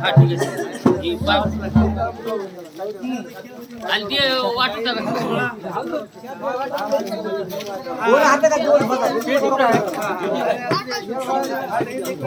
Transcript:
হ্যাঁ, ঠিক আছে। आणि ते वाटत